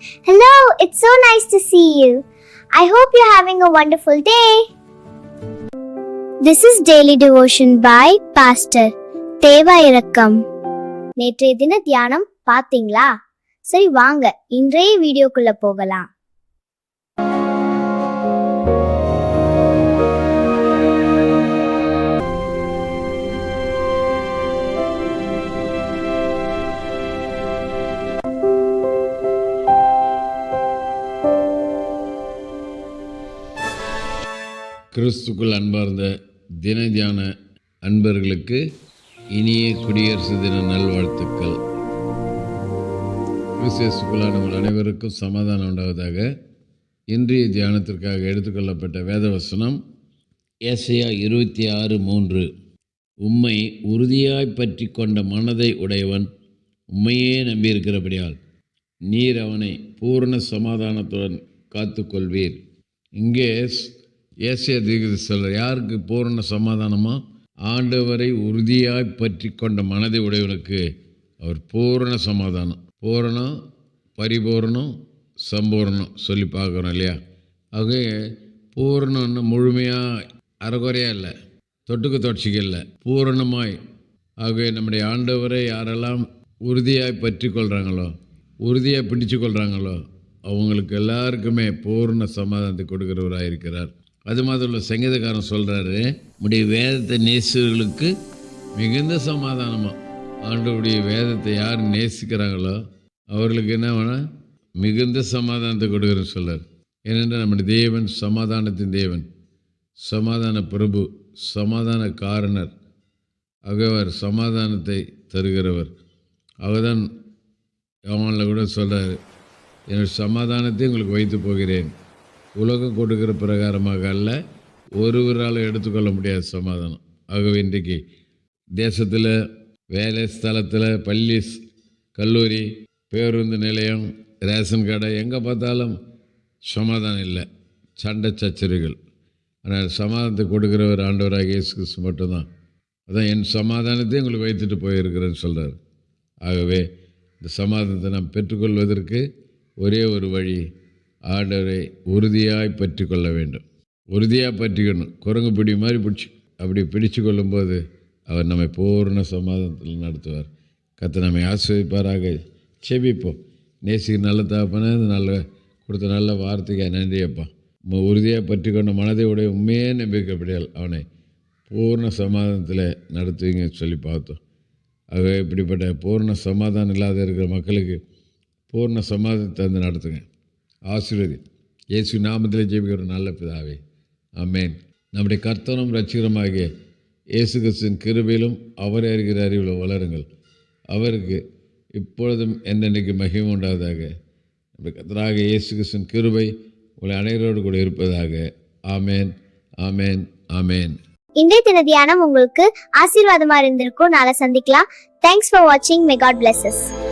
Hello, it's so nice to see you. I hope you're having a wonderful day. This is Daily Devotion by Pastor தேவா இறக்கம் நேற்றைய தின தியானம் பாத்தீங்களா சரி வாங்க இன்றைய வீடியோக்குள்ள போகலாம் கிறிஸ்துக்குள் அன்பார்ந்த தின தியான அன்பர்களுக்கு இனிய குடியரசு தின நல்வாழ்த்துக்கள். கிறிஸ்தியசுக்குள்ளான உங்கள் அனைவருக்கும் சமாதானம் உண்டாவதாக இன்றைய தியானத்திற்காக எடுத்துக்கொள்ளப்பட்ட வேதவசனம் ஏசையா இருபத்தி ஆறு மூன்று. உம்மை உறுதியாய் பற்றி கொண்ட மனதை உடையவன் உம்மையே நம்பியிருக்கிறபடியால் நீர் அவனை பூரண சமாதானத்துடன் காத்துக்கொள்வீர். இங்கே ஏசிய தீர்க்கது யாருக்கு பூரண சமாதானமா ஆண்டவரை உறுதியாய் பற்றி கொண்ட மனதை உடையவனுக்கு அவர் பூரண சமாதானம் பூரணம் பரிபூரணம் சம்பூரணம் சொல்லி பார்க்குறோம் இல்லையா? ஆகவே பூரணம்னு முழுமையாக அறகுறையாக இல்லை தொட்டுக்கு தொடர்ச்சிக்கு இல்லை பூரணமாய். ஆகவே நம்முடைய ஆண்டவரை யாரெல்லாம் உறுதியாய் பற்றி கொள்கிறாங்களோ உறுதியாக பிடிச்சு கொள்கிறாங்களோ அவங்களுக்கு எல்லாருக்குமே பூர்ண சமாதானத்தை கொடுக்குறவராக இருக்கிறார் அது மாதிரி சங்கீதக்காரன் சொல்கிறாரு உடைய வேதத்தை நேசுகளுக்கு மிகுந்த சமாதானமாக ஆண்டவுடைய வேதத்தை யார் நேசிக்கிறாங்களோ அவர்களுக்கு என்ன வேணும்? மிகுந்த சமாதானத்தை கொடுக்குறேன்னு சொல்கிறார் ஏனென்றால் நம்முடைய தேவன் சமாதானத்தின் தேவன். சமாதான பிரபு சமாதான காரணர். அகவர் சமாதானத்தை தருகிறவர். அவர்தான் யோவானில் கூட சொல்கிறார் என்னுடைய சமாதானத்தை உங்களுக்கு வைத்து போகிறேன். உலகம் கொடுக்கிற பிரகாரமாக அல்ல ஒருவரால் எடுத்துக்கொள்ள முடியாத சமாதானம். ஆகவே இன்றைக்கு தேசத்தில் வேலை ஸ்தலத்தில் பள்ளி கல்லூரி பேருந்து நிலையம் ரேஷன் கடை எங்கே பார்த்தாலும் சமாதானம் இல்லை. சண்டை சச்சரிகள் ஆனால் சமாதானத்தை கொடுக்குறவர் ஆண்டவராக இயேசு கிறிஸ்து மட்டும்தான். அதான் என் சமாதானத்தை உங்களுக்கு வைத்துட்டு போயிருக்கிறேன்னு சொல்கிறார் ஆகவே இந்த சமாதானத்தை நாம் பெற்றுக்கொள்வதற்கு ஒரே ஒரு வழி ஆண்டவரை உறுதியாய் பற்றி கொள்ள வேண்டும். உறுதியாக பற்றிக்கணும் குரங்கு பிடி மாதிரி பிடிச்சி அப்படி பிடிச்சு கொள்ளும்போது அவர் நம்மை பூர்ண சமாதானத்தில் நடத்துவார். கத்தை நம்மை ஆஸ்வதிப்பாராக செபிப்போம். நேசிக்கு நல்ல தாப்பன நல்ல கொடுத்த நல்ல வார்த்தைக்கு நன்றியப்பா உறுதியாக பற்றி கொண்ட மனதை உடைய உண்மையே நம்பிக்கைப்படியால் அவனை பூர்ண சமாதானத்தில் நடத்துவீங்கன்னு சொல்லி பார்த்தோம். ஆகவே இப்படிப்பட்ட பூர்ண சமாதானம் இல்லாத இருக்கிற மக்களுக்கு பூர்ண சமாதானத்தை வந்து நடத்துங்க. ஆசீர்வதி இயேசு நாமத்தில் ஜெபிக்கிற நல்ல பிதாவே. ஆமென். நம்முடைய கர்த்தனும் ரட்சிகரமாகிய இயேசு கிறிஸ்துவின் கிருபையிலும் அவர் அறிகிற அறிவில் வளருங்கள். அவருக்கு இப்பொழுதும் என்னென்னைக்கு மகிமை உண்டாவதாக. நம்முடைய கர்த்தராக இயேசு கிறிஸ்துவின் கிருபை உங்களை அனைவரோடு கூட இருப்பதாக. ஆமேன். ஆமேன். ஆமேன். இன்றைய தின தியானம் உங்களுக்கு ஆசீர்வாதமா இருந்திருக்கும். நாளை சந்திக்கலாம். தேங்க்ஸ் ஃபார் வாட்சிங் மே காட் bless